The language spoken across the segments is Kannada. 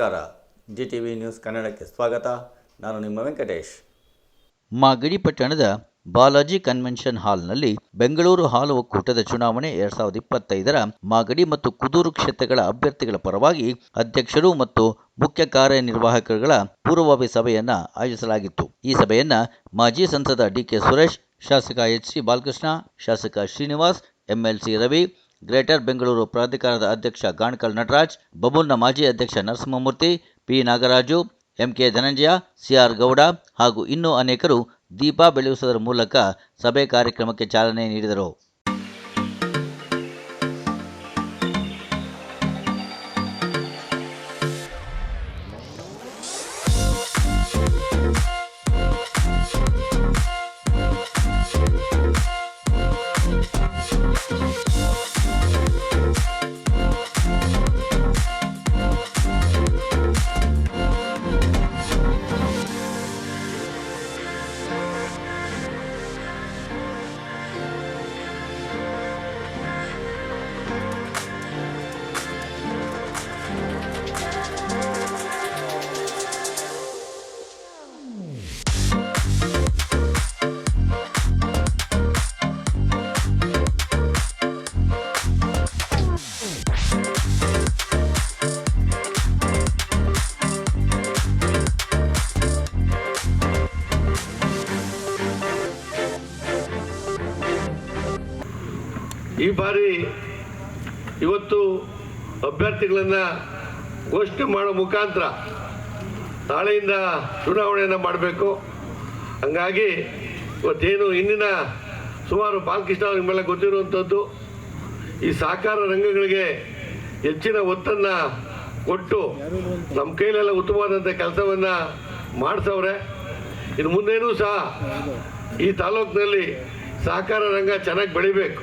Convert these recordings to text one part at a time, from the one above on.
ನಮಸ್ಕಾರ. ಜಿ ಟಿ ವಿ ನ್ಯೂಸ್ ಕನ್ನಡಕ್ಕೆ ಸ್ವಾಗತ. ನಾನು ನಿಮ್ಮ ವೆಂಕಟೇಶ್. ಮಾಗಡಿ ಪಟ್ಟಣದ ಬಾಲಾಜಿ ಕನ್ವೆನ್ಷನ್ ಹಾಲ್ನಲ್ಲಿ ಬೆಂಗಳೂರು ಹಾಲು ಒಕ್ಕೂಟದ ಚುನಾವಣೆ ಎರಡ್ ಸಾವಿರದ ಇಪ್ಪತ್ತೈದರ ಮಾಗಡಿ ಮತ್ತು ಕುದೂರು ಕ್ಷೇತ್ರಗಳ ಅಭ್ಯರ್ಥಿಗಳ ಪರವಾಗಿ ಅಧ್ಯಕ್ಷರು ಮತ್ತು ಮುಖ್ಯ ಕಾರ್ಯನಿರ್ವಾಹಕರುಗಳ ಪೂರ್ವಭಾವಿ ಸಭೆಯನ್ನು ಆಯೋಜಿಸಲಾಗಿತ್ತು. ಈ ಸಭೆಯನ್ನು ಮಾಜಿ ಸಂಸದ ಡಿಕೆ ಸುರೇಶ್, ಶಾಸಕ ಎಚ್ ಸಿ ಬಾಲಕೃಷ್ಣ, ಶಾಸಕ ಶ್ರೀನಿವಾಸ್, ಎಂಎಲ್ಸಿ ರವಿ ಗ್ರೇಟರ್ ಬೆಂಗಳೂರು ಪ್ರಾಧಿಕಾರದ ಅಧ್ಯಕ್ಷ ಗಾಣಕಲ್ ನಟರಾಜ್, ಬಬೂಲ್ನ ಮಾಜಿ ಅಧ್ಯಕ್ಷ Narasimhamurthy, P Nagaraju, MK Dhananjaya, CR Gowda ಹಾಗೂ ಇನ್ನೂ ಅನೇಕರು ದೀಪ ಬೆಳಗಿಸುವುದರ ಮೂಲಕ ಸಭೆ ಕಾರ್ಯಕ್ರಮಕ್ಕೆ ಚಾಲನೆ ನೀಡಿದರು. ಈ ಬಾರಿ ಇವತ್ತು ಅಭ್ಯರ್ಥಿಗಳನ್ನ ಘೋಷಣೆ ಮಾಡೋ ಮುಖಾಂತರ ನಾಳೆಯಿಂದ ಚುನಾವಣೆಯನ್ನು ಮಾಡಬೇಕು. ಹಂಗಾಗಿ ಇವತ್ತೇನು ಇಂದಿನ ಸುಮಾರು ಬಾಲಕೃಷ್ಣ ನಿಮ್ಮೆಲ್ಲ ಗೊತ್ತಿರುವಂಥದ್ದು ಈ ಸಹಕಾರ ರಂಗಗಳಿಗೆ ಹೆಚ್ಚಿನ ಒತ್ತನ್ನು ಕೊಟ್ಟು ನಮ್ಮ ಕೈಲೆಲ್ಲ ಉತ್ತಮವಾದಂಥ ಕೆಲಸವನ್ನು ಮಾಡಿಸವ್ರೆ. ಇನ್ನು ಮುಂದೇನೂ ಸಹ ಈ ತಾಲೂಕಿನಲ್ಲಿ ಸಹಕಾರ ರಂಗ ಚೆನ್ನಾಗಿ ಬೆಳಿಬೇಕು.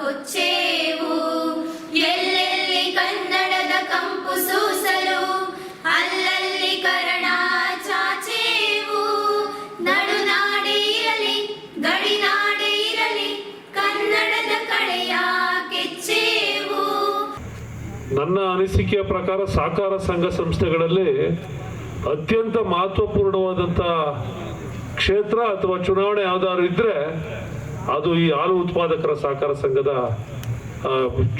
ಕೊಚ್ಚೇವು. ಎಲ್ಲೆಲ್ಲಿ ಕನ್ನಡದ ಕಂಪು ಸೂಸಲು, ಅಲ್ಲಲ್ಲಿ ಕರಣ ಚಾಚೇವು. ನಡುನಾಡೆ ಇರಲಿ ಗಡಿನಾಡೆ ಇರಲಿ, ಕನ್ನಡದ ಕಳೆಯ ಕೆಚ್ಚೇವು. ನನ್ನ ಅನಿಸಿಕೆಯ ಪ್ರಕಾರ ಸಹಕಾರ ಸಂಘ ಸಂಸ್ಥೆಗಳಲ್ಲಿ ಅತ್ಯಂತ ಮಹತ್ವಪೂರ್ಣವಾದಂಥ ಕ್ಷೇತ್ರ ಅಥವಾ ಚುನಾವಣೆ ಯಾವ್ದಾದ್ರು ಇದ್ರೆ ಅದು ಈ ಹಾಲು ಉತ್ಪಾದಕರ ಸಹಕಾರ ಸಂಘದ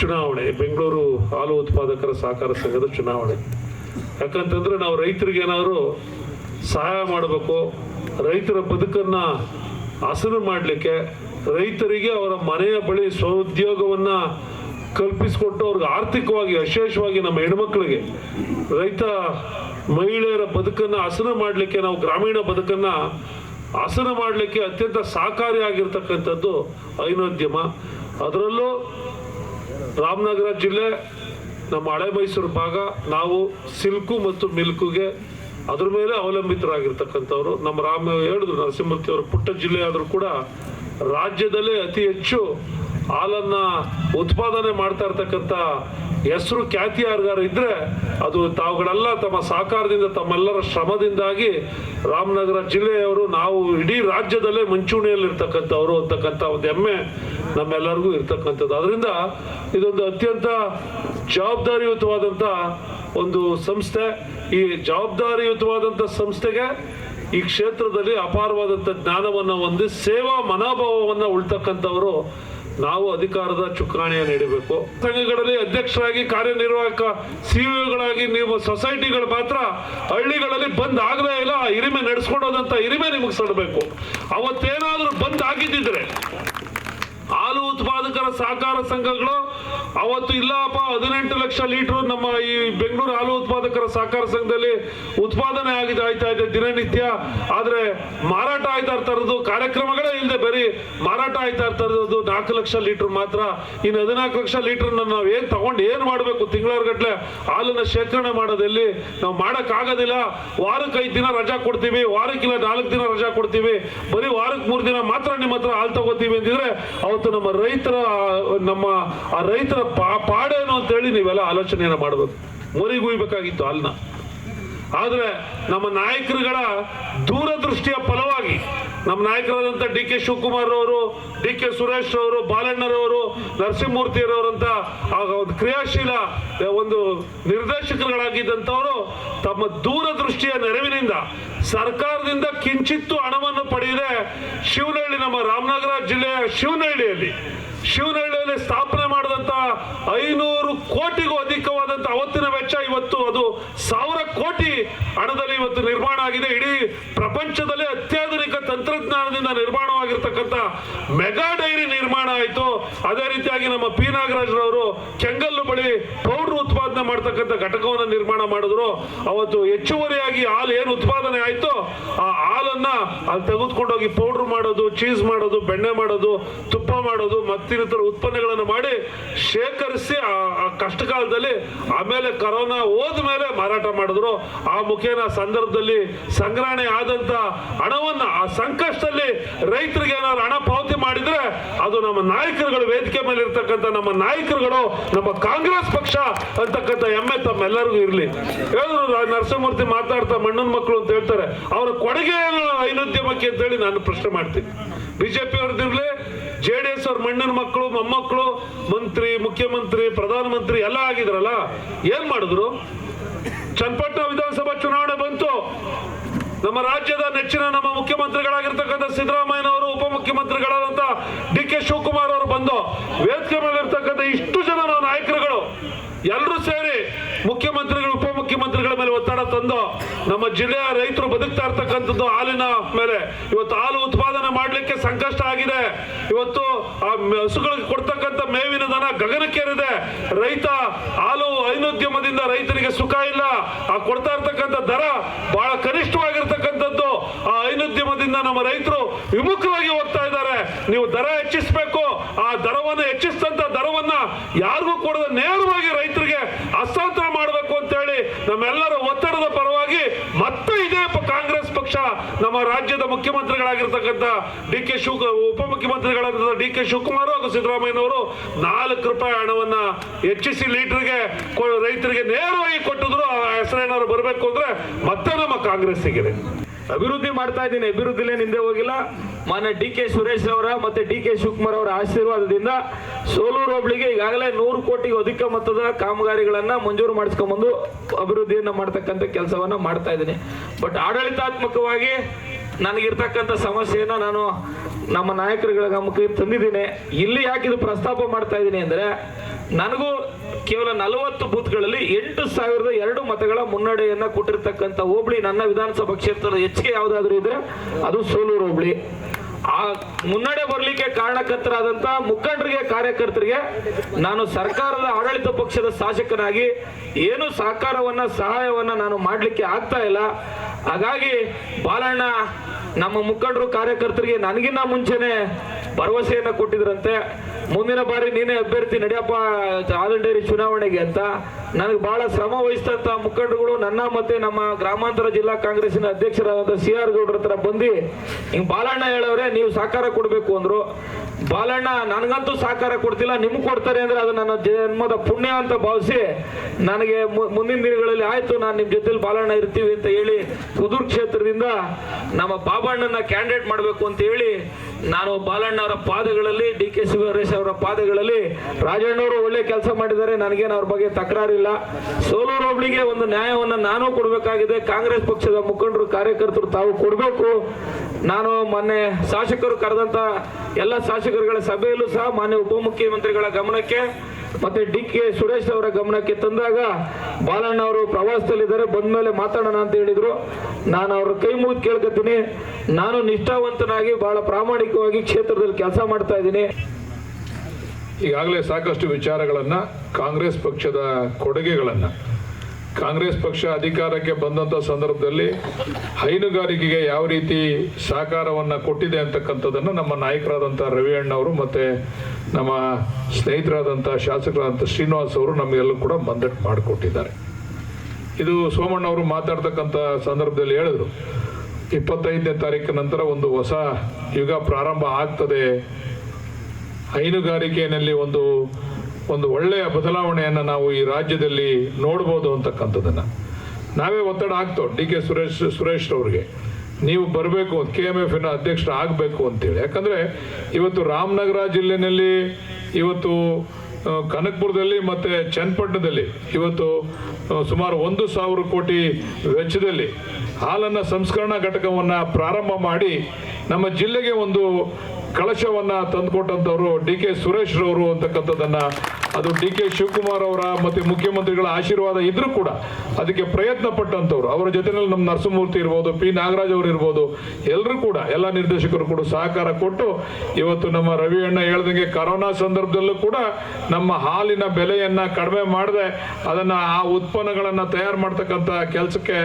ಚುನಾವಣೆ, ಬೆಂಗಳೂರು ಹಾಲು ಉತ್ಪಾದಕರ ಸಹಕಾರ ಸಂಘದ ಚುನಾವಣೆ. ಯಾಕಂತಂದ್ರೆ ನಾವು ರೈತರಿಗೆ ಏನಾದರೂ ಸಹಾಯ ಮಾಡಬೇಕು, ರೈತರ ಬದುಕನ್ನ ಹಸನು ಮಾಡಲಿಕ್ಕೆ, ರೈತರಿಗೆ ಅವರ ಮನೆಯ ಬಳಿ ಸ್ವಉದ್ಯೋಗವನ್ನ ಕಲ್ಪಿಸಿಕೊಟ್ಟು ಅವ್ರಿಗೆ ಆರ್ಥಿಕವಾಗಿ, ವಿಶೇಷವಾಗಿ ನಮ್ಮ ಹೆಣ್ಮಕ್ಳಿಗೆ, ರೈತ ಮಹಿಳೆಯರ ಬದುಕನ್ನ ಹಸನು ಮಾಡಲಿಕ್ಕೆ ನಾವು ಗ್ರಾಮೀಣ ಬದುಕನ್ನ ಹಸನು ಮಾಡಲಿಕ್ಕೆ ಅತ್ಯಂತ ಸಹಕಾರಿಯಾಗಿರ್ತಕ್ಕಂಥದ್ದು ಐನೋದ್ಯಮ. ಅದರಲ್ಲೂ ರಾಮನಗರ ಜಿಲ್ಲೆ, ನಮ್ಮ ಹಳೆ ಮೈಸೂರು ಭಾಗ, ನಾವು ಸಿಲ್ಕು ಮತ್ತು ಮಿಲ್ಕುಗೆ ಅದ್ರ ಮೇಲೆ ಅವಲಂಬಿತರಾಗಿರ್ತಕ್ಕಂಥವ್ರು. ನಮ್ಮ ರಾಮ ಹೇಳಿದ್ರು, ನರಸಿಂಹಮೂರ್ತಿ ಅವರು ಪುಟ್ಟ ಜಿಲ್ಲೆ ಆದರೂ ಕೂಡ ರಾಜ್ಯದಲ್ಲೇ ಅತಿ ಹೆಚ್ಚು ಹಾಲನ್ನ ಉತ್ಪಾದನೆ ಮಾಡ್ತಾ ಇರ್ತಕ್ಕಂಥ ಹೆಸರು ಖ್ಯಾತಿ ಯಾರಿಗಾರು ಇದ್ರೆ ಅದು ತಾವುಗಳೆಲ್ಲ ತಮ್ಮ ಸಹಕಾರದಿಂದ, ತಮ್ಮೆಲ್ಲರ ಶ್ರಮದಿಂದಾಗಿ ರಾಮನಗರ ಜಿಲ್ಲೆಯವರು ನಾವು ಇಡೀ ರಾಜ್ಯದಲ್ಲೇ ಮುಂಚೂಣಿಯಲ್ಲಿ ಇರ್ತಕ್ಕಂಥವ್ರು ಅಂತಕ್ಕಂಥ ಒಂದು ಹೆಮ್ಮೆ ನಮ್ಮೆಲ್ಲರಿಗೂ ಇರ್ತಕ್ಕಂಥದ್ದು. ಅದರಿಂದ ಇದೊಂದು ಅತ್ಯಂತ ಜವಾಬ್ದಾರಿಯುತವಾದಂಥ ಒಂದು ಸಂಸ್ಥೆ. ಈ ಜವಾಬ್ದಾರಿಯುತವಾದಂಥ ಸಂಸ್ಥೆಗೆ ಈ ಕ್ಷೇತ್ರದಲ್ಲಿ ಅಪಾರವಾದಂಥ ಜ್ಞಾನವನ್ನು ಹೊಂದಿ, ಸೇವಾ ಮನೋಭಾವವನ್ನು ಉಳ್ತಕ್ಕಂಥವರು ನಾವು ಅಧಿಕಾರದ ಚುಕ್ಕಾಣಿಯನ್ನು ನೀಡಬೇಕು. ಸಂಘಗಳಲ್ಲಿ ಅಧ್ಯಕ್ಷರಾಗಿ, ಕಾರ್ಯನಿರ್ವಾಹಕ ಸಿಇಒಗಳಾಗಿ ನೀವು ಸೊಸೈಟಿಗಳು ಮಾತ್ರ ಹಳ್ಳಿಗಳಲ್ಲಿ ಬಂದ್ ಆಗಲೇ ಇಲ್ಲ, ಹಿರಿಮೆ ನಡೆಸ್ಕೊಂಡೋದಂತ ಹಿರಿಮೆ ನಿಮಗೆ ಸಡಬೇಕು. ಅವತ್ತೇನಾದ್ರೂ ಬಂದ್ ಆಗಿದ್ದಿದ್ರೆ ಸಹಕಾರ ಸಂಘಗಳು, ಅವತ್ತು ಇಲ್ಲಪ್ಪ, ಹದಿನೆಂಟು ಲಕ್ಷ ಲೀಟರ್ ನಮ್ಮ ಈ ಬೆಂಗಳೂರು ಹಾಲು ಉತ್ಪಾದಕರ ಸಹಕಾರ ಸಂಘದಲ್ಲಿ ಉತ್ಪಾದನೆ ಆಗಿದೆ ಆಯ್ತಾ ಇದೆ ದಿನನಿತ್ಯ. ಆದ್ರೆ ಮಾರಾಟ ಆಯ್ತಾ ಇರ್ತಾರದು, ಕಾರ್ಯಕ್ರಮಗಳೇ ಇಲ್ಲದೆ ಬರೀ ಮಾರಾಟ ಆಯ್ತಾ ಇರ್ತಾರದು ನಾಲ್ಕು ಲಕ್ಷ ಲೀಟರ್ ಮಾತ್ರ. ಇನ್ನು ಹದಿನಾಲ್ಕು ಲಕ್ಷ ಲೀಟರ್ ನಾವು ಏನ್ ತಗೊಂಡು ಏನ್ ಮಾಡಬೇಕು ತಿಂಗಳಗಟ್ಲೆ ಹಾಲನ್ನ ಶೇಖರಣೆ ಮಾಡೋದಲ್ಲಿ ನಾವು ಮಾಡಕ್ ಆಗೋದಿಲ್ಲ ವಾರಕ್ಕೆ ಐದು ದಿನ ರಜಾ ಕೊಡ್ತೀವಿ ವಾರಕ್ಕಿಲ್ಲ ನಾಲ್ಕು ದಿನ ರಜಾ ಕೊಡ್ತೀವಿ. ಬರೀ ವಾರಕ್ಕೆ ಮೂರು ದಿನ ಮಾತ್ರ ನಿಮ್ಮ ಹತ್ರ ಹಾಲು ತಗೋತೀವಿ ಅಂತಿದ್ರೆ ಅವತ್ತು ನಮ್ಮ ರೈತರ ನಮ್ಮ ಆ ರೈತರ ಪಾ- ಪಾಡೇನು ಅಂತೇಳಿ ನೀವೆಲ್ಲ ಆಲೋಚನೆಯನ್ನು ಮಾಡಬೇಕು. ಮುರಿಗುಯ್ಬೇಕಾಗಿತ್ತು ಅಲ್ಲ ಆದ್ರೆ ನಮ್ಮ ನಾಯಕರುಗಳ ದೂರದೃಷ್ಟಿಯ ಫಲವಾಗಿ, ನಮ್ಮ ನಾಯಕರಾದಂಥ ಡಿ ಕೆ ಶಿವಕುಮಾರ್ ಅವರು ಡಿ ಕೆ ಸುರೇಶ್ ಅವರು ಬಾಲಣ್ಣರವರು ನರಸಿಂಹಮೂರ್ತಿಯವರಂತ ಆ ಒಂದು ಕ್ರಿಯಾಶೀಲ ಒಂದು ನಿರ್ದೇಶಕರುಗಳಾಗಿದ್ದಂಥವರು ತಮ್ಮ ದೂರದೃಷ್ಟಿಯ ನೆರವಿನಿಂದ, ಸರ್ಕಾರದಿಂದ ಕಿಂಚಿತ್ತು ಹಣವನ್ನು ಪಡೆಯದೆ ಶಿವನಹಳ್ಳಿ, ನಮ್ಮ ರಾಮನಗರ ಜಿಲ್ಲೆಯ ಶಿವನಹಳ್ಳಿಯಲ್ಲಿ ಶಿವನಹಳ್ಳಿಯಲ್ಲಿ ಸ್ಥಾಪನೆ ಮಾಡಿದಂತ ಐನೂರು ಕೋಟಿಗೂ ಅಧಿಕವಾದಂತ ಅವತ್ತಿನ ವೆಚ್ಚ ಇವತ್ತು ಅದು ಸಾವಿರ ಕೋಟಿ ಹಣದಲ್ಲಿ ಇವತ್ತು ನಿರ್ಮಾಣ ಆಗಿದೆ. ಇಡೀ ಪ್ರಪಂಚದಲ್ಲಿ ಅತ್ಯಾಧುನಿಕ ತಂತ್ರಜ್ಞಾನದಿಂದ ನಿರ್ಮಾಣವಾಗಿರ್ತಕ್ಕಂಥ ಮೆಗಾ ಡೈರಿ ನಿರ್ಮಾಣ ಆಯಿತು. ಅದೇ ರೀತಿಯಾಗಿ ನಮ್ಮ ಪಿ ನಾಗರಾಜ್ರವರು ಕೆಂಗಲ್ಲು ಬಳಿ ಪೌಡರ್ ಉತ್ಪಾದನೆ ಮಾಡ್ತಕ್ಕಂಥ ಘಟಕವನ್ನು ನಿರ್ಮಾಣ ಮಾಡಿದ್ರು. ಅವತ್ತು ಹೆಚ್ಚುವರಿಯಾಗಿ ಹಾಲು ಏನು ಉತ್ಪಾದನೆ ಆಯ್ತು ಆ ಹಾಲನ್ನ ಅಲ್ಲಿ ತೆಗೆದುಕೊಂಡೋಗಿ ಪೌಡರ್ ಮಾಡೋದು, ಚೀಸ್ ಮಾಡೋದು, ಬೆಣ್ಣೆ ಮಾಡೋದು, ತುಪ್ಪ ಮಾಡೋದು, ಮತ್ತಿತರ ಉತ್ಪನ್ನಗಳನ್ನು ಮಾಡಿ ಶೇಖರಿಸಿ ಆ ಕಷ್ಟ ಕಷ್ಟಕಾಲದಲ್ಲಿ ಆಮೇಲೆ ಕರೋನಾ ಹೋದ್ಮೇಲೆ ಮಾರಾಟ ಮಾಡಿದ್ರು. ಆ ಮುಖೇನ ಸಂದರ್ಭದಲ್ಲಿ ಸಂಗ್ರಹಣೆ ಆದಂತ ಹಣವನ್ನ ಆ ಸಂಕಷ್ಟದಲ್ಲಿ ರೈತರಿಗೆ ಏನಾದ್ರು ಹಣ ಪಾವತಿ ಮಾಡಿದ್ರೆ ಅದು ನಮ್ಮ ನಾಯಕರುಗಳು ವೇದಿಕೆ ಮೇಲೆ ಇರ್ತಕ್ಕಂಥ ನಮ್ಮ ನಾಯಕರುಗಳು, ನಮ್ಮ ಕಾಂಗ್ರೆಸ್ ಪಕ್ಷ ಅಂತಕ್ಕಂಥ ಹೆಮ್ಮೆ ತಮ್ಮೆಲ್ಲರಿಗೂ ಇರಲಿ. ಹೇಳಿದ್ರು ನರಸಿಂಹಮೂರ್ತಿ ಮಾತಾಡ್ತಾ ಮಣ್ಣನ ಮಕ್ಕಳು ಅಂತ ಹೇಳ್ತಾರೆ. ಅವರ ಕೊಡುಗೆ ಐನೋದ್ಯಮಕ್ಕೆ ಅಂತ ಹೇಳಿ ನಾನು ಪ್ರಶ್ನೆ ಮಾಡ್ತೀನಿ. ಬಿಜೆಪಿ ಅವ್ರದ್ದಿರ್ಲಿ ಜೆ ಡಿ ಎಸ್ ಅವ್ರ ಮಣ್ಣಿನ ಮಕ್ಕಳು ಮೊಮ್ಮಕ್ಕಳು ಮಂತ್ರಿ, ಮುಖ್ಯಮಂತ್ರಿ, ಪ್ರಧಾನಮಂತ್ರಿ ಎಲ್ಲ ಆಗಿದ್ರಲ್ಲ, ಏನ್ ಮಾಡಿದ್ರು? ಚನ್ನಪಟ್ಟಣ ವಿಧಾನಸಭಾ ಚುನಾವಣೆ ಬಂತು. ನಮ್ಮ ರಾಜ್ಯದ ನೆಚ್ಚಿನ ನಮ್ಮ ಮುಖ್ಯಮಂತ್ರಿಗಳಾಗಿರ್ತಕ್ಕಂಥ ಸಿದ್ದರಾಮಯ್ಯನವರು ಉಪಮುಖ್ಯಮಂತ್ರಿಗಳಾದಂತ ಡಿ ಕೆ ಶಿವಕುಮಾರ್ ಅವರು ಬಂದು ವೇದಿಕೆ ಮೇಲೆ ಇರ್ತಕ್ಕಂಥ ಇಷ್ಟು ಜನ ನಾಯಕರುಗಳು ಎಲ್ಲರೂ ಸೇರಿ ಮುಖ್ಯಮಂತ್ರಿಗಳು, ಉಪಮುಖ್ಯಮಂತ್ರಿಗಳ ಮೇಲೆ ಒತ್ತಡ ತಂದು ನಮ್ಮ ಜಿಲ್ಲೆಯ ರೈತರು ಬದುಕ್ತಾ ಇರ್ತಕ್ಕಂಥದ್ದು ಹಾಲಿನ ಮೇಲೆ. ಇವತ್ತು ಹಾಲು ಉತ್ಪಾದನೆ ಮಾಡಲಿಕ್ಕೆ ಸಂಕಷ್ಟ ಆಗಿದೆ. ಇವತ್ತು ಆ ಹಸುಗಳಿಗೆ ಕೊಡ್ತಕ್ಕಂಥ ಮೇವಿನ ದನ ಗಗನಕ್ಕೇರಿದೆ. ರೈತ ಹಾಲು ಹೈನೋದ್ಯಮದಿಂದ ರೈತರಿಗೆ ಸುಖ ಇಲ್ಲ. ಆ ಕೊಡ್ತಾ ಇರ್ತಕ್ಕಂಥ ದರ ಬಹಳ ಕನಿಷ್ಠವಾಗಿರ್ತಕ್ಕಂಥದ್ದು ಆ ಹೈನೋದ್ಯಮದಿಂದ ನಮ್ಮ ರೈತರು ವಿಮುಖವಾಗಿ ಹೋಗ್ತಾ ಇದ್ದಾರೆ. ನೀವು ದರ ಹೆಚ್ಚಿಸಬೇಕು. ಆ ದರವನ್ನು ಹೆಚ್ಚಿಸಿದಂತ ದರವನ್ನ ಯಾರಿಗೂ ಕೊಡದ ನೇರವಾಗಿ ರೈತರಿಗೆ ಹಸ್ತಾಂತರ ಮಾಡಬೇಕು ಅಂತ ಹೇಳಿ ನಮ್ಮೆಲ್ಲರ ಒತ್ತಡದ ಪರವಾಗಿ ಮತ್ತೆ ಇದೇ ಕಾಂಗ್ರೆಸ್ ಪಕ್ಷ ನಮ್ಮ ರಾಜ್ಯದ ಮುಖ್ಯಮಂತ್ರಿಗಳಾಗಿರ್ತಕ್ಕಂಥ ಡಿ ಕೆ ಶಿವ ಉಪಮುಖ್ಯಮಂತ್ರಿಗಳಾಗಿರ್ತಕ್ಕಂಥ ಡಿ ಕೆ ಶಿವಕುಮಾರ್ ಹಾಗೂ ಸಿದ್ದರಾಮಯ್ಯನವರು ನಾಲ್ಕು ರೂಪಾಯಿ ಹಣವನ್ನ ಹೆಚ್ಚಿಸಿ ಲೀಟರ್ಗೆ ರೈತರಿಗೆ ನೇರವಾಗಿ ಕೊಟ್ಟಿದ್ರು. ಆ ಹೆಸರೇನಾದ್ರು ಬರಬೇಕು ಅಂದ್ರೆ ಮತ್ತೆ ನಮ್ಮ ಕಾಂಗ್ರೆಸ್ಸಿಗಿದೆ. ಅಭಿವೃದ್ಧಿ ಮಾಡ್ತಾ ಇದ್ದೀನಿ. ಅಭಿವೃದ್ಧಿಲೇ ಹಿಂದೆ ಹೋಗಿಲ್ಲ. ಮಾನ್ಯ ಡಿ ಕೆ ಸುರೇಶ್ ಅವರ ಮತ್ತೆ ಡಿ ಕೆ ಶಿವಕುಮಾರ್ ಅವರ ಆಶೀರ್ವಾದದಿಂದ ಸೋಲೂರು ಹೋಬಳಿಗೆ ಈಗಾಗಲೇ ನೂರು ಕೋಟಿಗೂ ಅಧಿಕ ಮೊತ್ತದ ಕಾಮಗಾರಿಗಳನ್ನ ಮಂಜೂರು ಮಾಡಿಸ್ಕೊಂಡ್ಬಂದು ಅಭಿವೃದ್ಧಿಯನ್ನ ಮಾಡ್ತಕ್ಕಂಥ ಕೆಲಸವನ್ನ ಮಾಡ್ತಾ ಇದ್ದೀನಿ. ಬಟ್ ಆಡಳಿತಾತ್ಮಕವಾಗಿ ನನಗಿರ್ತಕ್ಕಂಥ ಸಮಸ್ಯೆಯನ್ನ ನಾನು ನಮ್ಮ ನಾಯಕರುಗಳ ಗಮನಕ್ಕೆ ತಂದಿದ್ದೀನಿ. ಇಲ್ಲಿ ಯಾಕೆ ಇದು ಪ್ರಸ್ತಾಪ ಮಾಡ್ತಾ ಇದ್ದೀನಿ ಅಂದ್ರೆ, ನನಗೂ ಕೇವಲ ನಲವತ್ತು ಬೂತ್ಗಳಲ್ಲಿ ಎಂಟು ಸಾವಿರದ ಎರಡು ಮತಗಳ ಮುನ್ನಡೆಯನ್ನ ಕೊಟ್ಟಿರ್ತಕ್ಕಂಥ ಹೋಬಳಿ ನನ್ನ ವಿಧಾನಸಭಾ ಕ್ಷೇತ್ರದ ಹೆಚ್ಚಿಗೆ ಯಾವುದಾದ್ರೂ ಇದ್ರೆ ಅದು ಸೋಲೂರು ಹೋಬಳಿ. ಆ ಮುನ್ನಡೆ ಬರಲಿಕ್ಕೆ ಕಾರಣಕರ್ತರಾದಂತ ಮುಖಂಡರಿಗೆ, ಕಾರ್ಯಕರ್ತರಿಗೆ ನಾನು ಸರ್ಕಾರದ ಆಡಳಿತ ಪಕ್ಷದ ಶಾಸಕನಾಗಿ ಏನು ಸಹಕಾರವನ್ನ, ಸಹಾಯವನ್ನ ನಾನು ಮಾಡ್ಲಿಕ್ಕೆ ಆಗ್ತಾ ಇಲ್ಲ. ಹಾಗಾಗಿ ಬಾಲಣ್ಣ, ನಮ್ಮ ಮುಖಂಡರು, ಕಾರ್ಯಕರ್ತರಿಗೆ ನನಗಿನ್ನ ಮುಂಚೆನೆ ಭರವಸೆಯನ್ನ ಕೊಟ್ಟಿದ್ರಂತೆ. ಮುಂದಿನ ಬಾರಿ ನೀನೇ ಅಭ್ಯರ್ಥಿ ನಡೆಯಪ್ಪ ಆಲಂಡೇರಿ ಚುನಾವಣೆಗೆ ಅಂತ. ನನಗೆ ಬಹಳ ಶ್ರಮ ವಹಿಸಿದಂತ ಮುಖಂಡರುಗಳು ನನ್ನ ಮತ್ತೆ ನಮ್ಮ ಗ್ರಾಮಾಂತರ ಜಿಲ್ಲಾ ಕಾಂಗ್ರೆಸ್ನ ಅಧ್ಯಕ್ಷರಾದಂತ ಸಿ ಆರ್ ಗೌಡ್ರ ಹತ್ರ ಬಂದು, ಹಿಂಗ್ ಬಾಲಣ್ಣ ಹೇಳವ್ರೆ ನೀವು ಸಹಕಾರ ಕೊಡಬೇಕು ಅಂದ್ರು. ಬಾಲಣ್ಣ, ನನಗಂತೂ ಸಹಕಾರ ಕೊಡ್ತಿಲ್ಲ, ನಿಮ್ಗೆ ಕೊಡ್ತಾರೆ ಅಂದ್ರೆ ಅದು ನನ್ನ ಜನ್ಮದ ಪುಣ್ಯ ಅಂತ ಭಾವಿಸಿ ನನಗೆ ಮುಂದಿನ ದಿನಗಳಲ್ಲಿ ಆಯ್ತು, ನಾನು ನಿಮ್ಮ ಜೊತೆಲಿ ಬಾಲಣ್ಣ ಇರ್ತೀವಿ ಅಂತ ಹೇಳಿ, ಕುದೂರ್ ಕ್ಷೇತ್ರದಿಂದ ನಮ್ಮ ಬಾಬಣ್ಣನ ಕ್ಯಾಂಡಿಡೇಟ್ ಮಾಡಬೇಕು ಅಂತ ಹೇಳಿ ನಾನು ಬಾಲಣ್ಣ ಅವರ ಪಾದಗಳಲ್ಲಿ ಡಿ ಕೆ ಶಿವರೇಶ್ ಅವರ ಪಾದಗಳಲ್ಲಿ ರಾಜಣ್ಣವರು ಒಳ್ಳೆ ಕೆಲಸ ಮಾಡಿದ್ದಾರೆ. ನನಗೇನು ಅವ್ರ ಬಗ್ಗೆ ತಕರಾರಿಲ್ಲ. ಸೋಲೂರು ಒಬ್ಳಿಗೆ ಒಂದು ನ್ಯಾಯವನ್ನು ನಾನು ಕೊಡಬೇಕಾಗಿದೆ. ಕಾಂಗ್ರೆಸ್ ಪಕ್ಷದ ಮುಖಂಡರು, ಕಾರ್ಯಕರ್ತರು ತಾವು ಕೊಡಬೇಕು. ನಾನು ಮೊನ್ನೆ ಶಾಸಕರು ಕರೆದಂತ ಎಲ್ಲ ಶಾಸಕರುಗಳ ಸಭೆಯಲ್ಲೂ ಸಹ ಮಾನ್ಯ ಉಪಮುಖ್ಯಮಂತ್ರಿಗಳ ಗಮನಕ್ಕೆ ಮತ್ತೆ ಡಿ ಕೆ ಸುರೇಶ್ ಅವರ ಗಮನಕ್ಕೆ ತಂದಾಗ ಬಾಲಣ್ಣ ಅವರು ಪ್ರವಾಸದಲ್ಲಿದ್ದಾರೆ. ಬಂದ್ಮೇಲೆ ಮಾತಾಡೋಣ ಅಂತ ಹೇಳಿದ್ರು. ನಾನು ಅವ್ರ ಕೈ ಮುಗಿದು ಕೇಳ್ಕೊತೀನಿ ನಾನು ನಿಷ್ಠಾವಂತನಾಗಿ ಬಹಳ ಪ್ರಾಮಾಣಿಕವಾಗಿ ಕ್ಷೇತ್ರದಲ್ಲಿ ಕೆಲಸ ಮಾಡ್ತಾ ಇದ್ದೀನಿ. ಈಗಾಗಲೇ ಸಾಕಷ್ಟು ವಿಚಾರಗಳನ್ನು ಕಾಂಗ್ರೆಸ್ ಪಕ್ಷದ ಕೊಡುಗೆಗಳನ್ನು, ಕಾಂಗ್ರೆಸ್ ಪಕ್ಷ ಅಧಿಕಾರಕ್ಕೆ ಬಂದಂಥ ಸಂದರ್ಭದಲ್ಲಿ ಹೈನುಗಾರಿಕೆಗೆ ಯಾವ ರೀತಿ ಸಹಕಾರವನ್ನು ಕೊಟ್ಟಿದೆ ಅಂತಕ್ಕಂಥದ್ದನ್ನು ನಮ್ಮ ನಾಯಕರಾದಂಥ ರವಿ ಅಣ್ಣವರು ಮತ್ತು ನಮ್ಮ ಸ್ನೇಹಿತರಾದಂಥ ಶಾಸಕರಾದಂಥ ಶ್ರೀನಿವಾಸ್ ಅವರು ನಮಗೆಲ್ಲೂ ಕೂಡ ಮಂದಟ್ ಮಾಡಿಕೊಟ್ಟಿದ್ದಾರೆ. ಇದು ಸೋಮಣ್ಣ ಅವರು ಮಾತಾಡ್ತಕ್ಕಂಥ ಸಂದರ್ಭದಲ್ಲಿ ಹೇಳಿದ್ರು ಇಪ್ಪತ್ತೈದನೇ ತಾರೀಕು ನಂತರ ಒಂದು ಹೊಸ ಯುಗ ಪ್ರಾರಂಭ ಆಗ್ತದೆ. ಹೈನುಗಾರಿಕೆಯಲ್ಲಿ ಒಂದು ಒಂದು ಒಳ್ಳೆಯ ಬದಲಾವಣೆಯನ್ನು ನಾವು ಈ ರಾಜ್ಯದಲ್ಲಿ ನೋಡ್ಬೋದು ಅಂತಕ್ಕಂಥದ್ದನ್ನು. ನಾವೇ ಒತ್ತಡ ಆಗ್ತೋ ಡಿ ಕೆ ಸುರೇಶ್ ಸುರೇಶ್ ಅವ್ರಿಗೆ ನೀವು ಬರಬೇಕು ಕೆ ಎಂ ಎಫ್ ಅಧ್ಯಕ್ಷರು ಆಗಬೇಕು ಅಂತೇಳಿ. ಯಾಕಂದರೆ ಇವತ್ತು ರಾಮನಗರ ಜಿಲ್ಲೆನಲ್ಲಿ ಇವತ್ತು ಕನಕಪುರದಲ್ಲಿ ಮತ್ತು ಚನ್ನಪಟ್ಟಣದಲ್ಲಿ ಇವತ್ತು ಸುಮಾರು ಒಂದು ಸಾವಿರ ಕೋಟಿ ವೆಚ್ಚದಲ್ಲಿ ಹಾಲನ್ನು ಸಂಸ್ಕರಣಾ ಘಟಕವನ್ನು ಪ್ರಾರಂಭ ಮಾಡಿ ನಮ್ಮ ಜಿಲ್ಲೆಗೆ ಒಂದು ಕಳಶವನ್ನ ತಂದುಕೊಟ್ಟಂಥವ್ರು ಡಿ ಕೆ ಸುರೇಶ್ ರವರು ಅಂತಕ್ಕಂಥದ್ದನ್ನ ಅದು ಡಿ ಕೆ ಶಿವಕುಮಾರ್ ಅವರ ಮತ್ತೆ ಮುಖ್ಯಮಂತ್ರಿಗಳ ಆಶೀರ್ವಾದ ಇದ್ರೂ ಕೂಡ ಅದಕ್ಕೆ ಪ್ರಯತ್ನ ಪಟ್ಟಂಥವ್ರು ಅವರ ಜೊತೆನಲ್ಲಿ ನಮ್ಮ ನರಸಿಂಹಮೂರ್ತಿ ಇರ್ಬೋದು, ಪಿ ನಾಗರಾಜ್ ಅವರು ಇರ್ಬೋದು ಎಲ್ಲರೂ ಕೂಡ, ಎಲ್ಲ ನಿರ್ದೇಶಕರು ಕೂಡ ಸಹಕಾರ ಕೊಟ್ಟು ಇವತ್ತು ನಮ್ಮ ರವಿ ಅಣ್ಣ ಹೇಳ್ದಂಗೆ ಕರೋನಾ ಸಂದರ್ಭದಲ್ಲೂ ಕೂಡ ನಮ್ಮ ಹಾಲಿನ ಬೆಲೆಯನ್ನ ಕಡಿಮೆ ಮಾಡದೆ, ಅದನ್ನ ಆ ಉತ್ಪನ್ನಗಳನ್ನ ತಯಾರು ಮಾಡ್ತಕ್ಕಂಥ ಕೆಲಸಕ್ಕೆ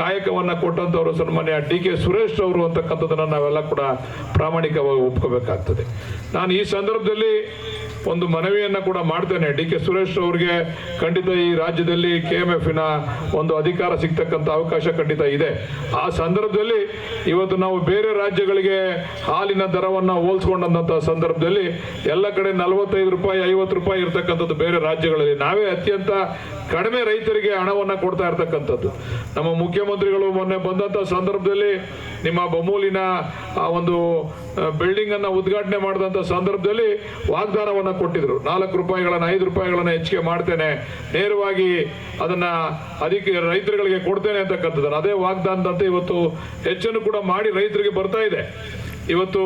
ಕಾಯಕವನ್ನ ಕೊಟ್ಟಂತವರು ಸನ್ಮಾನ್ಯ ಡಿ ಕೆ ಸುರೇಶ್ ಅವರು ಅಂತಕ್ಕಂಥದ್ದನ್ನ ನಾವೆಲ್ಲ ಕೂಡ ಪ್ರಾಮಾಣಿಕವಾಗಿ ಒಪ್ಕೋಬೇಕಾಗ್ತದೆ. ನಾನು ಈ ಸಂದರ್ಭದಲ್ಲಿ ಒಂದು ಮನವಿಯನ್ನು ಕೂಡ ಮಾಡ್ತೇನೆ. ಡಿ ಕೆ ಸುರೇಶ್ ಅವರಿಗೆ ಖಂಡಿತ ಈ ರಾಜ್ಯದಲ್ಲಿ ಕೆ ಎಂ ಎಫ್ನ ಒಂದು ಅಧಿಕಾರ ಸಿಗ್ತಕ್ಕಂಥ ಅವಕಾಶ ಖಂಡಿತ ಇದೆ. ಆ ಸಂದರ್ಭದಲ್ಲಿ ಇವತ್ತು ನಾವು ಬೇರೆ ರಾಜ್ಯಗಳಿಗೆ ಹಾಲಿನ ದರವನ್ನು ಹೋಲಿಸ್ಕೊಂಡಂಥ ಸಂದರ್ಭದಲ್ಲಿ ಎಲ್ಲ ಕಡೆ ನಲವತ್ತೈದು ರೂಪಾಯಿ, ಐವತ್ತು ರೂಪಾಯಿ ಇರತಕ್ಕಂಥದ್ದು ಬೇರೆ ರಾಜ್ಯಗಳಲ್ಲಿ. ನಾವೇ ಅತ್ಯಂತ ಕಡಿಮೆ ರೈತರಿಗೆ ಹಣವನ್ನು ಕೊಡ್ತಾ ಇರ್ತಕ್ಕಂಥದ್ದು. ನಮ್ಮ ಮುಖ್ಯಮಂತ್ರಿಗಳು ಮೊನ್ನೆ ಬಂದಂತ ಸಂದರ್ಭದಲ್ಲಿ ನಿಮ್ಮ ಬಮೂಲಿನ, ಆ, ಒಂದು ಬಿಲ್ಡಿಂಗ್ ಅನ್ನ ಉದ್ಘಾಟನೆ ಮಾಡಿದಂತ ಸಂದರ್ಭದಲ್ಲಿ ವಾಗ್ದಾನವನ್ನ ಕೊಟ್ಟಿದ್ರು. ನಾಲ್ಕು ರೂಪಾಯಿಗಳನ್ನ, ಐದು ರೂಪಾಯಿಗಳನ್ನ ಹೆಚ್ಚಿಗೆ ಮಾಡ್ತೇನೆ. ನೇರವಾಗಿ ಅದನ್ನ ಅದಕ್ಕೆ ರೈತರುಗಳಿಗೆ ಕೊಡ್ತೇನೆ ಅಂತಕ್ಕಂಥದ್ದು ಅದೇ ವಾಗ್ದಾನದಂತೆ ಇವತ್ತು ಹೆಚ್ಚನ್ನು ಕೂಡ ಮಾಡಿ ರೈತರಿಗೆ ಬರ್ತಾ ಇದೆ. ಇವತ್ತು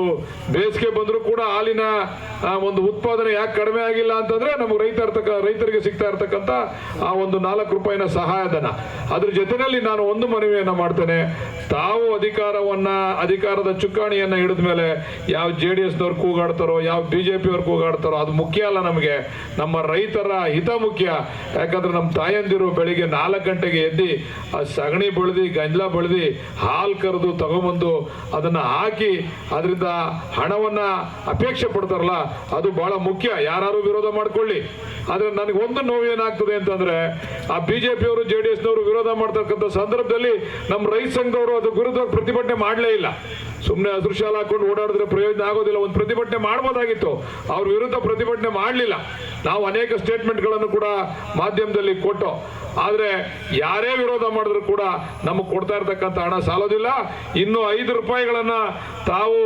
ಬೇಸಿಗೆ ಬಂದರೂ ಕೂಡ ಹಾಲಿನ ಒಂದು ಉತ್ಪಾದನೆ ಯಾಕೆ ಕಡಿಮೆ ಆಗಿಲ್ಲ ಅಂತಂದ್ರೆ ನಮಗೆ ರೈತ ಇರ್ತಕ್ಕ ರೈತರಿಗೆ ಸಿಗ್ತಾ ಇರ್ತಕ್ಕಂಥ ಆ ಒಂದು ನಾಲ್ಕು ರೂಪಾಯಿನ ಸಹಾಯಧನ. ಅದ್ರ ಜೊತೆಯಲ್ಲಿ ನಾನು ಒಂದು ಮನವಿಯನ್ನ ಮಾಡ್ತೇನೆ. ತಾವು ಅಧಿಕಾರವನ್ನ, ಅಧಿಕಾರದ ಚುಕ್ಕಾಣಿಯನ್ನ ಹಿಡಿದ ಮೇಲೆ ಯಾವ ಜೆ ಡಿ ಎಸ್ನವ್ರು ಕೂಗಾಡ್ತಾರೋ, ಯಾವ ಬಿ ಜೆ ಪಿಯವ್ರು ಕೂಗಾಡ್ತಾರೋ, ಅದು ಮುಖ್ಯ ಅಲ್ಲ ನಮಗೆ. ನಮ್ಮ ರೈತರ ಹಿತ ಮುಖ್ಯ. ಯಾಕಂದ್ರೆ ನಮ್ಮ ತಾಯಂದಿರು ಬೆಳಿಗ್ಗೆ ನಾಲ್ಕು ಗಂಟೆಗೆ ಎದ್ದು ಆ ಸಗಣಿ ಬೆಳೆದು, ಗಂಜಲ ಬೆಳೆದು ಹಾಲು ಕರೆದು ತಗೊಂಬಂದು ಅದನ್ನ ಹಾಕಿ ಅದರಿಂದ ಹಣವನ್ನ ಅಪೇಕ್ಷೆ ಪಡ್ತಾರಲ್ಲ, ಅದು ಬಹಳ ಮುಖ್ಯ. ಯಾರು ವಿರೋಧ ಮಾಡ್ಕೊಳ್ಳಿ. ಆದ್ರೆ ನನಗೆ ಒಂದು ನೋವು ಏನಾಗ್ತದೆ ಅಂತಂದ್ರೆ, ಆ ಬಿಜೆಪಿ ಅವರು ಜೆ ಡಿ ಎಸ್ನವರು ವಿರೋಧ ಮಾಡ್ತಕ್ಕಂಥ ಸಂದರ್ಭದಲ್ಲಿ ನಮ್ಮ ರೈತ ಸಂಘದವರು ಅದು ವಿರುದ್ಧ ಪ್ರತಿಭಟನೆ ಮಾಡಲೇ ಇಲ್ಲ. ಸುಮ್ಮನೆ ಹಸಿರು ಶಾಲೆ ಹಾಕೊಂಡು ಓಡಾಡಿದ್ರೆ ಪ್ರಯೋಜನ ಆಗೋದಿಲ್ಲ. ಒಂದು ಪ್ರತಿಭಟನೆ ಮಾಡ್ಬೋದಾಗಿತ್ತು. ಅವ್ರ ವಿರುದ್ಧ ಪ್ರತಿಭಟನೆ ಮಾಡಲಿಲ್ಲ. ನಾವು ಅನೇಕ ಸ್ಟೇಟ್ಮೆಂಟ್ಗಳನ್ನು ಕೂಡ ಮಾಧ್ಯಮದಲ್ಲಿ ಕೊಟ್ಟು. ಆದರೆ ಯಾರೇ ವಿರೋಧ ಮಾಡಿದ್ರು ಕೂಡ ನಮಗೆ ಕೊಡ್ತಾ ಇರ್ತಕ್ಕಂಥ ಹಣ ಸಾಲೋದಿಲ್ಲ. ಇನ್ನು ಐದು ರೂಪಾಯಿಗಳನ್ನು ತಾವು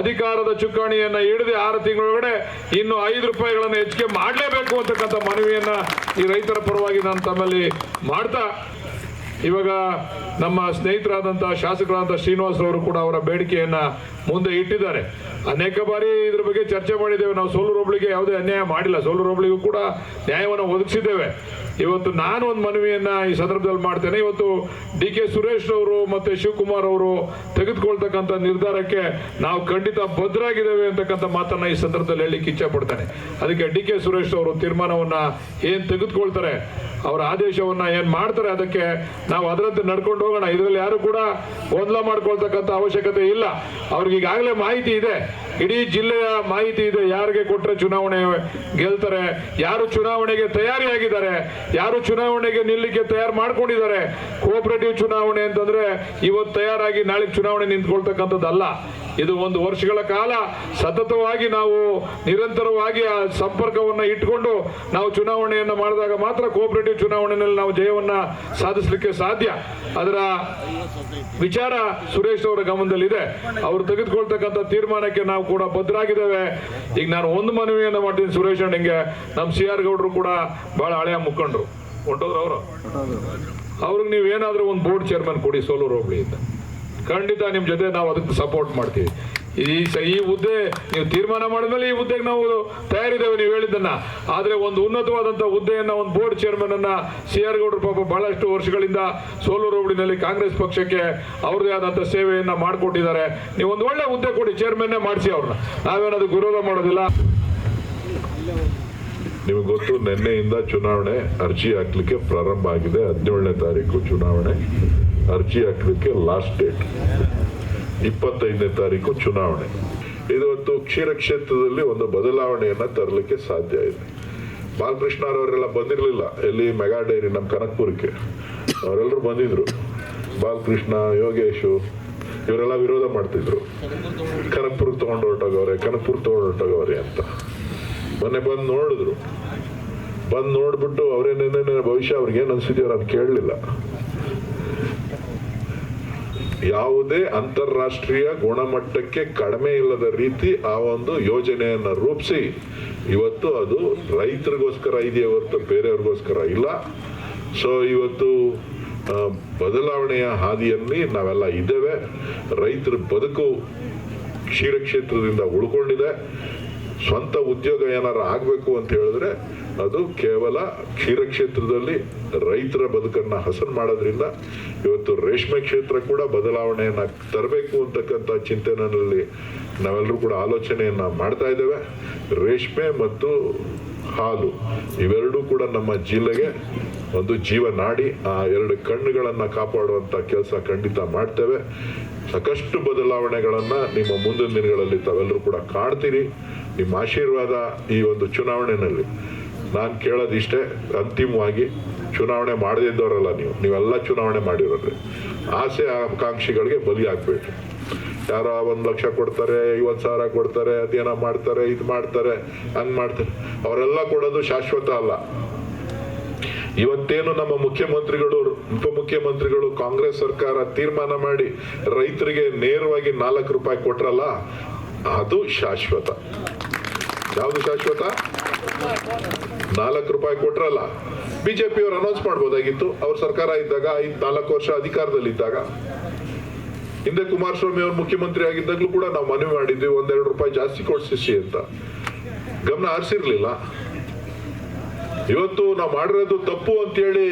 ಅಧಿಕಾರದ ಚುಕ್ಕಾಣಿಯನ್ನ ಹಿಡಿದು ಆರು ತಿಂಗಳೊಳಗಡೆ ಇನ್ನು ಐದು ರೂಪಾಯಿಗಳನ್ನು ಹೆಚ್ಚಿಗೆ ಮಾಡಲೇಬೇಕು ಅಂತಕ್ಕಂಥ ಮನವಿಯನ್ನ ಈ ರೈತರ ಪರವಾಗಿ ನಾನು ತಮ್ಮಲ್ಲಿ ಮಾಡ್ತಾ ಇವಾಗ ನಮ್ಮ ಸ್ನೇಹಿತರಾದಂಥ ಶಾಸಕರಾದಂಥ ಶ್ರೀನಿವಾಸ್ ಅವರು ಕೂಡ ಅವರ ಬೇಡಿಕೆಯನ್ನ ಮುಂದೆ ಇಟ್ಟಿದ್ದಾರೆ. ಅನೇಕ ಬಾರಿ ಇದ್ರ ಬಗ್ಗೆ ಚರ್ಚೆ ಮಾಡಿದ್ದೇವೆ. ನಾವು ಸೋಲು ಹೋಬಳಿಗೆ ಯಾವುದೇ ಅನ್ಯಾಯ ಮಾಡಿಲ್ಲ. ಸೋಲು ಹೋಬಳಿಗೂ ಕೂಡ ನ್ಯಾಯವನ್ನು ಒದಗಿಸಿದ್ದೇವೆ. ಇವತ್ತು ನಾನು ಒಂದು ಮನವಿಯನ್ನ ಈ ಸಂದರ್ಭದಲ್ಲಿ ಮಾಡ್ತೇನೆ. ಇವತ್ತು ಡಿ ಕೆ ಸುರೇಶ್ ಅವರು ಮತ್ತೆ ಶಿವಕುಮಾರ್ ಅವರು ತೆಗೆದುಕೊಳ್ತಕ್ಕಂಥ ನಿರ್ಧಾರಕ್ಕೆ ನಾವು ಖಂಡಿತ ಭದ್ರಾಗಿದ್ದೇವೆ ಅಂತಕ್ಕಂಥ ಮಾತನ್ನ ಈ ಸಂದರ್ಭದಲ್ಲಿ ಹೇಳಲಿಕ್ಕೆ ಇಚ್ಛೆ ಪಡ್ತೇನೆ. ಅದಕ್ಕೆ ಡಿ ಕೆ ಸುರೇಶ್ ಅವರು ತೀರ್ಮಾನವನ್ನ ಏನು ತೆಗೆದುಕೊಳ್ತಾರೆ, ಅವರ ಆದೇಶವನ್ನ ಏನು ಮಾಡ್ತಾರೆ, ಅದಕ್ಕೆ ನಾವು ಅದರಂತೆ ನಡ್ಕೊಂಡು ಹೋಗೋಣ. ಇದರಲ್ಲಿ ಯಾರು ಕೂಡ ಗೊಂದಲ ಮಾಡ್ಕೊಳ್ತಕ್ಕಂಥ ಅವಶ್ಯಕತೆ ಇಲ್ಲ. ಅವ್ರಿಗೆ ಈಗಾಗಲೇ ಮಾಹಿತಿ ಇದೆ. ಇಡೀ ಜಿಲ್ಲೆಯ ಮಾಹಿತಿ ಇದೆ. ಯಾರಿಗೆ ಕೊಟ್ಟರೆ ಚುನಾವಣೆ ಗೆಲ್ತಾರೆ, ಯಾರು ಚುನಾವಣೆಗೆ ತಯಾರಿಯಾಗಿದ್ದಾರೆ, ಯಾರು ಚುನಾವಣೆಗೆ ನಿಲ್ಲಿಕ್ಕೆ ತಯಾರು ಮಾಡ್ಕೊಂಡಿದ್ದಾರೆ. ಕೋಆಪರೇಟಿವ್ ಚುನಾವಣೆ ಅಂತಂದ್ರೆ ಇವತ್ತು ತಯಾರಾಗಿ ನಾಳೆ ಚುನಾವಣೆ ನಿಂತ್ಕೊಳ್ತಕ್ಕಂಥದ್ದಲ್ಲ. ಇದು ಒಂದು ವರ್ಷಗಳ ಕಾಲ ಸತತವಾಗಿ ನಾವು ನಿರಂತರವಾಗಿ ಆ ಸಂಪರ್ಕವನ್ನ ಇಟ್ಕೊಂಡು ನಾವು ಚುನಾವಣೆಯನ್ನು ಮಾಡಿದಾಗ ಮಾತ್ರ ಕೋಆಪರೇಟಿವ್ ಚುನಾವಣೆಯಲ್ಲಿ ನಾವು ಜಯವನ್ನ ಸಾಧಿಸಲಿಕ್ಕೆ ಸಾಧ್ಯ. ಅದರ ವಿಚಾರ ಸುರೇಶ್ ಅವರ ಗಮನದಲ್ಲಿದೆ. ಅವರು ತೆಗೆದುಕೊಳ್ತಕ್ಕಂಥ ತೀರ್ಮಾನಕ್ಕೆ ನಾವು ಕೂಡ ಭದ್ರಾಗಿದ್ದೇವೆ ಈಗ ನಾನು ಒಂದು ಮನವಿಯನ್ನು ಮಾಡ್ತೀನಿ ಸುರೇಶ್ ಅಣ್ಣಂಗೆ. ನಮ್ಮ ಸಿ ಆರ್ ಗೌಡರು ಕೂಡ ಬಹಳ ಹಳೆಯ ಮುಖಂಡರು. ಹೊಂಟೋದ್ರು ಅವರು? ಅವ್ರಿಗೆ ನೀವು ಏನಾದ್ರೂ ಒಂದು ಬೋರ್ಡ್ ಚೇರ್ಮನ್ ಕೊಡಿ, ಸೋಲೂರು ಹೋಬಳಿಯಿಂದ ಖಂಡಿತ ನಿಮ್ಮ ಜೊತೆ ನಾವು ಅದಕ್ಕೆ ಸಪೋರ್ಟ್ ಮಾಡ್ತೀವಿ. ಈ ಈ ಹುದ್ದೆ ನೀವು ತೀರ್ಮಾನ ಮಾಡಿದ್ಮೇಲೆ ಈ ಹುದ್ದೆಗೆ ನಾವು ತಯಾರಿದ್ದೇವೆ ನೀವು ಹೇಳಿದ್ದನ್ನ. ಆದರೆ ಒಂದು ಉನ್ನತವಾದಂತ ಹುದ್ದೆಯನ್ನ ಒಂದು ಬೋರ್ಡ್ ಚೇರ್ಮನ್ ಅನ್ನ ಸಿ ಆರ್ ಗೌಡರು ಪಾಪ ಬಹಳಷ್ಟು ವರ್ಷಗಳಿಂದ ಸೋಲೂರು ಹೋಬಳಿನಲ್ಲಿ ಕಾಂಗ್ರೆಸ್ ಪಕ್ಷಕ್ಕೆ ಅವ್ರದೇ ಆದಂಥ ಸೇವೆಯನ್ನ ಮಾಡಿಕೊಟ್ಟಿದ್ದಾರೆ. ನೀವು ಒಂದು ಒಳ್ಳೆ ಹುದ್ದೆ ಕೊಡಿ ಚೇರ್ಮನ್ನೇ ಮಾಡಿಸಿ ಅವ್ರನ್ನ. ನಾವೇನಾದ್ರು ವಿರೋಧ ಮಾಡೋದಿಲ್ಲ. ನಿಮಗೆ ಗೊತ್ತು, ನಿನ್ನೆಯಿಂದ ಚುನಾವಣೆ ಅರ್ಜಿ ಹಾಕ್ಲಿಕ್ಕೆ ಪ್ರಾರಂಭ ಆಗಿದೆ, ಹದಿನೇಳನೇ ತಾರೀಕು ಚುನಾವಣೆ. ಅರ್ಜಿ ಹಾಕ್ಲಿಕ್ಕೆ ಲಾಸ್ಟ್ ಡೇಟ್ ಇಪ್ಪತ್ತೈದನೇ ತಾರೀಕು ಚುನಾವಣೆ. ಇದೊತ್ತು ಕ್ಷೀರ ಕ್ಷೇತ್ರದಲ್ಲಿ ಒಂದು ಬದಲಾವಣೆಯನ್ನ ತರಲಿಕ್ಕೆ ಸಾಧ್ಯ ಇದೆ. ಬಾಲಕೃಷ್ಣ ಅವರೆಲ್ಲ ಬಂದಿರಲಿಲ್ಲ, ಎಲ್ಲಿ ಮೆಗಾ ಡೈರಿ ನಮ್ಮ ಕನಕ್ಪುರಕ್ಕೆ. ಅವರೆಲ್ಲರೂ ಬಂದಿದ್ರು. ಬಾಲಕೃಷ್ಣ, ಯೋಗೇಶು, ಇವರೆಲ್ಲ ವಿರೋಧ ಮಾಡ್ತಿದ್ರು. ಕನಕ್ಪುರ ತಗೊಂಡು ಹೊರಟೋಗವ್ರೆ ಕನಕ್ಪುರ ತಗೊಂಡು ಹೊರಟೋಗವ್ರೆ ಅಂತ. ಮೊನ್ನೆ ಬಂದು ನೋಡಿದ್ರು. ಬಂದು ನೋಡ್ಬಿಟ್ಟು ಅವರೇನೇನೇನೇ ಭವಿಷ್ಯ ಅವ್ರಿಗೆ ಏನ್ ಅನ್ಸಿದ್ಯೋ ನಾನು ಕೇಳಲಿಲ್ಲ. ಯಾವುದೇ ಅಂತಾರಾಷ್ಟ್ರೀಯ ಗುಣಮಟ್ಟಕ್ಕೆ ಕಡಿಮೆ ಇಲ್ಲದ ರೀತಿ ಆ ಒಂದು ಯೋಜನೆಯನ್ನ ರೂಪಿಸಿ, ಇವತ್ತು ಅದು ರೈತರಿಗೋಸ್ಕರ ಇದೆಯೇ ಹೊರತು ಬೇರೆಯವ್ರಿಗೋಸ್ಕರ ಇಲ್ಲ. ಸೊ ಇವತ್ತು ಬದಲಾವಣೆಯ ಹಾದಿಯಲ್ಲಿ ನಾವೆಲ್ಲ ಇದ್ದೇವೆ. ರೈತರ ಬದುಕು ಕ್ಷೀರಕ್ಷೇತ್ರದಿಂದ ಉಳ್ಕೊಂಡಿದೆ. ಸ್ವಂತ ಉದ್ಯೋಗ ಏನಾರ ಆಗಬೇಕು ಅಂತ ಹೇಳಿದ್ರೆ ಅದು ಕೇವಲ ಕ್ಷೀರಕ್ಷೇತ್ರದಲ್ಲಿ ರೈತರ ಬದುಕನ್ನ ಹಸನ್ ಮಾಡೋದ್ರಿಂದ ಇವತ್ತು ರೇಷ್ಮೆ ಕ್ಷೇತ್ರ ಕೂಡ ಬದಲಾವಣೆಯನ್ನ ತರಬೇಕು ಅಂತಕ್ಕಂಥ ಚಿಂತನೆಯಲ್ಲಿ ನಾವೆಲ್ಲರೂ ಕೂಡ ಆಲೋಚನೆಯನ್ನ ಮಾಡ್ತಾ ಇದ್ದೇವೆ. ರೇಷ್ಮೆ ಮತ್ತು ಹಾಲು ಇವೆರಡೂ ಕೂಡ ನಮ್ಮ ಜಿಲ್ಲೆಗೆ ಒಂದು ಜೀವ ನಾಡಿ. ಆ ಎರಡು ಕಣ್ಣುಗಳನ್ನ ಕಾಪಾಡುವಂತ ಕೆಲಸ ಖಂಡಿತ ಮಾಡ್ತೇವೆ. ಸಾಕಷ್ಟು ಬದಲಾವಣೆಗಳನ್ನ ನಿಮ್ಮ ಮುಂದಿನ ದಿನಗಳಲ್ಲಿ ತಾವೆಲ್ಲರೂ ಕೂಡ ಕಾಣ್ತೀರಿ. ನಿಮ್ಮ ಆಶೀರ್ವಾದ ಈ ಒಂದು ಚುನಾವಣೆಯಲ್ಲಿ ನಾನು ಕೇಳೋದಿಷ್ಟೇ ಅಂತಿಮವಾಗಿ ಚುನಾವಣೆ ಮಾಡದಿದ್ದವರಲ್ಲ ನೀವು. ನೀವೆಲ್ಲ ಚುನಾವಣೆ ಮಾಡಿರೋದ್ರಿ ಆಸೆ ಆಕಾಂಕ್ಷಿಗಳಿಗೆ ಬಲಿ ಹಾಕ್ಬೇಡ್ರಿ ಯಾರೋ ಒಂದು ಲಕ್ಷ ಕೊಡ್ತಾರೆ, ಐವತ್ತು ಸಾವಿರ ಕೊಡ್ತಾರೆ ಅದೇನೋ ಮಾಡ್ತಾರೆ, ಇದು ಮಾಡ್ತಾರೆ, ಹಂಗ್ ಮಾಡ್ತಾರೆ. ಅವರೆಲ್ಲ ಕೊಡೋದು ಶಾಶ್ವತ ಅಲ್ಲ. ಇವತ್ತೇನು ನಮ್ಮ ಮುಖ್ಯಮಂತ್ರಿಗಳು, ಉಪಮುಖ್ಯಮಂತ್ರಿಗಳು ಕಾಂಗ್ರೆಸ್ ಸರ್ಕಾರ ತೀರ್ಮಾನ ಮಾಡಿ ರೈತರಿಗೆ ನೇರವಾಗಿ ನಾಲ್ಕು ರೂಪಾಯಿ ಕೊಟ್ರಲ್ಲ, ಅದು ಶಾಶ್ವತ. ಯಾವುದು ಶಾಶ್ವತ ನಾಲ್ಕು ರೂಪಾಯಿ ಕೊಟ್ರಲ್ಲ. ಬಿಜೆಪಿ ಅವರು ಅನೌನ್ಸ್ ಮಾಡ್ಬೋದಾಗಿತ್ತು. ಅವ್ರ ಸರ್ಕಾರ ಇದ್ದಾಗ, ಐದು, ನಾಲ್ಕು ವರ್ಷ ಅಧಿಕಾರದಲ್ಲಿ ಇದ್ದಾಗ ಹಿಂದೆ ಕುಮಾರಸ್ವಾಮಿ ಅವರು ಮುಖ್ಯಮಂತ್ರಿ ಆಗಿದ್ದಾಗಲೂ ಕೂಡ ನಾವು ಮನವಿ ಮಾಡಿದ್ವಿ, ಒಂದೆರಡು ರೂಪಾಯಿ ಜಾಸ್ತಿ ಕೊಡ್ಸಿಸಿ ಅಂತ. ಗಮನ ಹರಿಸಿರ್ಲಿಲ್ಲ. ಇವತ್ತು ನಾವು ಮಾಡಿರೋದು ತಪ್ಪು ಅಂತೇಳಿ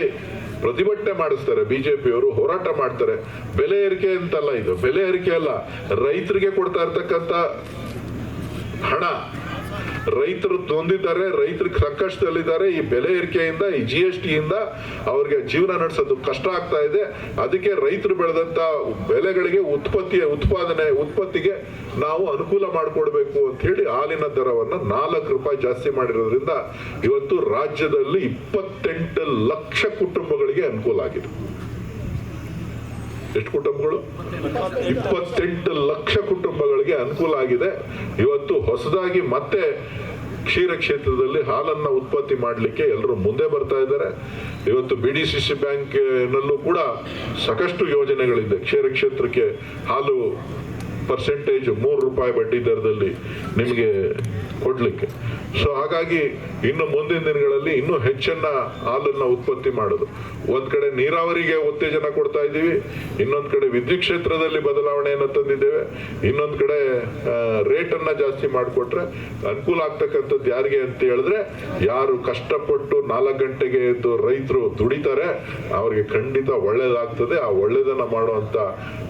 ಪ್ರತಿಭಟನೆ ಮಾಡಿಸ್ತಾರೆ ಬಿಜೆಪಿಯವರು ಹೋರಾಟ ಮಾಡ್ತಾರೆ. ಬೆಲೆ ಏರಿಕೆ ಅಂತಲ್ಲ ಇದು. ಬೆಲೆ ಏರಿಕೆ ಅಲ್ಲ. ರೈತರಿಗೆ ಕೊಡ್ತಾ ಇರ್ತಕ್ಕಂಥ ಹಣ ರೈತರು ನೊಂದಿದ್ದಾರೆ ರೈತರು ಸಂಕಷ್ಟದಲ್ಲಿದ್ದಾರೆ ಈ ಬೆಲೆ ಏರಿಕೆಯಿಂದ, ಈ ಜಿ ಎಸ್ ಟಿಯಿಂದ ಅವ್ರಿಗೆ ಜೀವನ ನಡೆಸೋದು ಕಷ್ಟ ಆಗ್ತಾ ಇದೆ. ಅದಕ್ಕೆ ರೈತರು ಬೆಳೆದಂತ ಬೆಲೆಗಳಿಗೆ ಉತ್ಪತ್ತಿ, ಉತ್ಪಾದನೆ, ಉತ್ಪತ್ತಿಗೆ ನಾವು ಅನುಕೂಲ ಮಾಡಿಕೊಡ್ಬೇಕು ಅಂತ ಹೇಳಿ ಹಾಲಿನ ದರವನ್ನು ನಾಲ್ಕು ರೂಪಾಯಿ ಜಾಸ್ತಿ ಮಾಡಿರೋದ್ರಿಂದ ಇವತ್ತು ರಾಜ್ಯದಲ್ಲಿ ಇಪ್ಪತ್ತೆಂಟು ಲಕ್ಷ ಕುಟುಂಬಗಳಿಗೆ ಅನುಕೂಲ ಆಗಿದೆ. ಎಷ್ಟು ಕುಟುಂಬಗಳು? ಇಪ್ಪತ್ತೆಂಟು ಲಕ್ಷ ಕುಟುಂಬಗಳಿಗೆ ಅನುಕೂಲ ಆಗಿದೆ. ಇವತ್ತು ಹೊಸದಾಗಿ ಮತ್ತೆ ಕ್ಷೀರ ಕ್ಷೇತ್ರದಲ್ಲಿ ಹಾಲನ್ನ ಉತ್ಪತ್ತಿ ಮಾಡಲಿಕ್ಕೆ ಎಲ್ಲರೂ ಮುಂದೆ ಬರ್ತಾ ಇದ್ದಾರೆ. ಇವತ್ತು B D C C bank ನಲ್ಲೂ ಕೂಡ ಸಾಕಷ್ಟು ಯೋಜನೆಗಳಿದೆ. ಕ್ಷೀರ ಕ್ಷೇತ್ರಕ್ಕೆ ಹಾಲು ಪರ್ಸೆಂಟೇಜ್ ಮೂರು ರೂಪಾಯಿ ಬಡ್ಡಿ ದರದಲ್ಲಿ ನಿಮಗೆ ಕೊಡ್ಲಿಕ್ಕೆ. ಸೊ ಹಾಗಾಗಿ ಇನ್ನು ಮುಂದಿನ ದಿನಗಳಲ್ಲಿ ಇನ್ನೂ ಹೆಚ್ಚನ್ನ ಹಾಲನ್ನ ಉತ್ಪತ್ತಿ ಮಾಡೋದು. ಒಂದ್ ಕಡೆ ನೀರಾವರಿಗೆ ಉತ್ತೇಜನ ಕೊಡ್ತಾ ಇದ್ದೀವಿ, ಇನ್ನೊಂದ್ ಕಡೆ ವಿದ್ಯುತ್ ಕ್ಷೇತ್ರದಲ್ಲಿ ಬದಲಾವಣೆಯನ್ನು ತಂದಿದ್ದೇವೆ, ಇನ್ನೊಂದ್ ಕಡೆ ರೇಟ್ ಅನ್ನ ಜಾಸ್ತಿ ಮಾಡಿಕೊಟ್ರೆ ಅನುಕೂಲ ಆಗ್ತಕ್ಕಂಥದ್ದು ಯಾರಿಗೆ ಅಂತ ಹೇಳಿದ್ರೆ, ಯಾರು ಕಷ್ಟಪಟ್ಟು ನಾಲ್ಕು ಗಂಟೆಗೆ ಎದ್ದು ರೈತರು ದುಡಿತಾರೆ, ಅವ್ರಿಗೆ ಖಂಡಿತ ಒಳ್ಳೇದಾಗ್ತದೆ. ಆ ಒಳ್ಳೇದನ್ನ ಮಾಡುವಂತ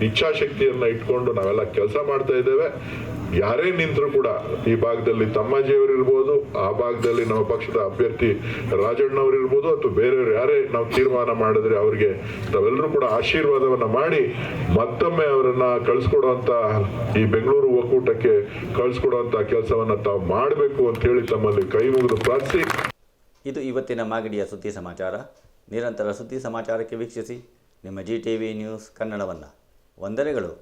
ಇಚ್ಛಾಶಕ್ತಿಯನ್ನ ಇಟ್ಕೊಂಡು ನಾವೆಲ್ಲ ಕೆಲಸ ಮಾಡ್ತಾ ಇದ್ದೇವೆ. ಯಾರೇ ನಿಂತರೂ ಕೂಡ ಈ ಭಾಗದಲ್ಲಿ ತಮ್ಮಾಜಿಯವರು ಇರ್ಬೋದು, ಆ ಭಾಗದಲ್ಲಿ ನಮ್ಮ ಪಕ್ಷದ ಅಭ್ಯರ್ಥಿ ರಾಜಣ್ಣ ಅವರು ಇರ್ಬೋದು, ಅಥವಾ ಬೇರೆಯವರು ಯಾರೇ ನಾವು ತೀರ್ಮಾನ ಮಾಡಿದ್ರೆ ಅವರಿಗೆ ನಾವೆಲ್ಲರೂ ಕೂಡ ಆಶೀರ್ವಾದವನ್ನ ಮಾಡಿ ಮತ್ತೊಮ್ಮೆ ಅವರನ್ನ ಕಳಿಸ್ಕೊಡುವಂತ ಈ ಬೆಂಗಳೂರು ಒಕ್ಕೂಟಕ್ಕೆ ಕಳಿಸ್ಕೊಡುವಂತ ಕೆಲಸವನ್ನ ತಾವು ಮಾಡಬೇಕು ಅಂತ ಹೇಳಿ ತಮ್ಮಲ್ಲಿ ಕೈ ಮುಗಿದು ಪ್ರಾರ್ಥಿಸಿ. ಇದು ಇವತ್ತಿನ ಮಾಗಡಿಯ ಸುದ್ದಿ ಸಮಾಚಾರ. ನಿರಂತರ ಸುದ್ದಿ ಸಮಾಚಾರಕ್ಕೆ ವೀಕ್ಷಿಸಿ. ನಿಮ್ಮ ಜಿ ಟಿ ವಿ ನ್ಯೂಸ್ ಕನ್ನಡವನ್ನು. ವಂದನೆಗಳು.